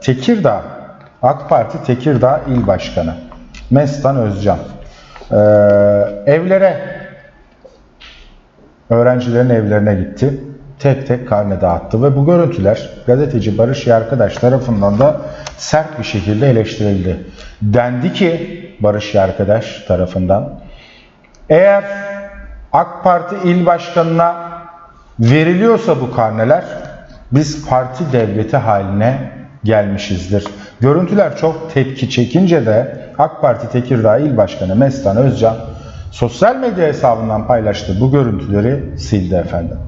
Tekirdağ, AK Parti Tekirdağ İl Başkanı Mestan Özcan. Ee, evlere, öğrencilerin evlerine gitti. Tek tek karne dağıttı ve bu görüntüler gazeteci Barış Yarkadaş tarafından da sert bir şekilde eleştirildi. Dendi ki Barış Yarkadaş tarafından eğer AK Parti il başkanına veriliyorsa bu karneler biz parti devleti haline gelmişizdir. Görüntüler çok tepki çekince de AK Parti Tekirdağ İl Başkanı Mestan Özcan sosyal medya hesabından paylaştığı bu görüntüleri sildi efendim.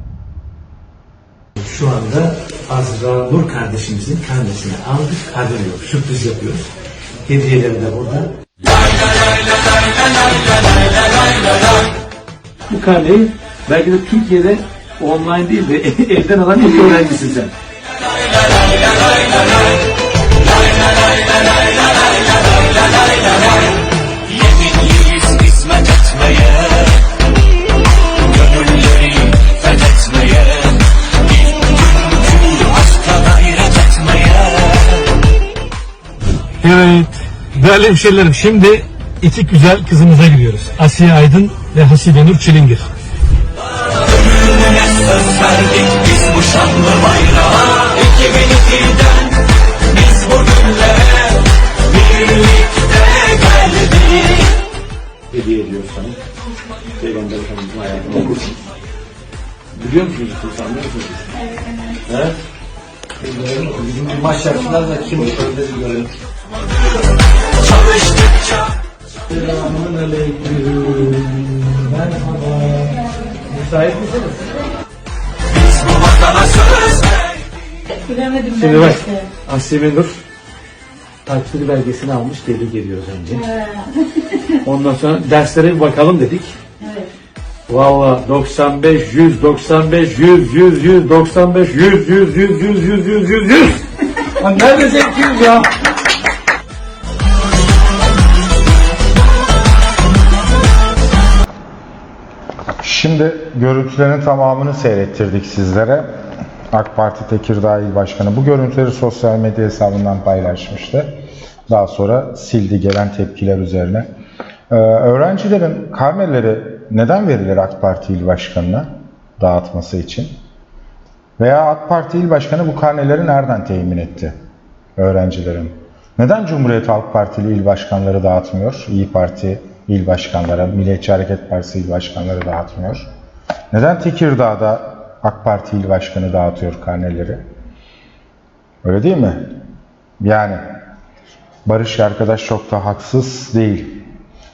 Şu anda Azra Nur kardeşimizin karnesini aldık. Haberi yok. Sürpriz yapıyoruz. Hediyeleri de burada. Bu karneyi belki de Türkiye'de online değil de evden alan ilk öğrencisin sen. Evet. Değerli hemşehrilerim şimdi iki güzel kızımıza gidiyoruz. Asiye Aydın ve Hasibe Nur Çilingir. Hediye ediyoruz sana. Peygamber Efendimiz'in hayatını okursun. Biliyor musunuz? Biliyor musunuz? Evet. Bizim maçlarçılar da kim önde bir görelim. Çalıştıkça Selamun aleyküm. Merhaba. Müsait misiniz? biz bu vatana söz verdik Bilemedim ben Şimdi bak. işte. Asiye Nur takdir belgesini almış. Tebrik ediyoruz önce. Ondan sonra derslere bir bakalım dedik. Evet. Valla 95, 100, 95, 100, 100, 100, 95, 100, 100, 100, 100, 100, 100, 100, 100. Lan nerede zevkiniz ya? Şimdi görüntülerin tamamını seyrettirdik sizlere. AK Parti Tekirdağ İl Başkanı bu görüntüleri sosyal medya hesabından paylaşmıştı. Daha sonra sildi gelen tepkiler üzerine. Ee, öğrencilerin karneleri neden verilir AK Parti İl Başkanı'na dağıtması için? Veya AK Parti İl Başkanı bu karneleri nereden temin etti öğrencilerin? Neden Cumhuriyet Halk Partili il başkanları dağıtmıyor? İyi Parti il başkanları, Milliyetçi Hareket Partisi il başkanları dağıtmıyor? Neden Tekirdağ'da AK Parti il başkanı dağıtıyor karneleri? Öyle değil mi? Yani Barış arkadaş çok da haksız değil.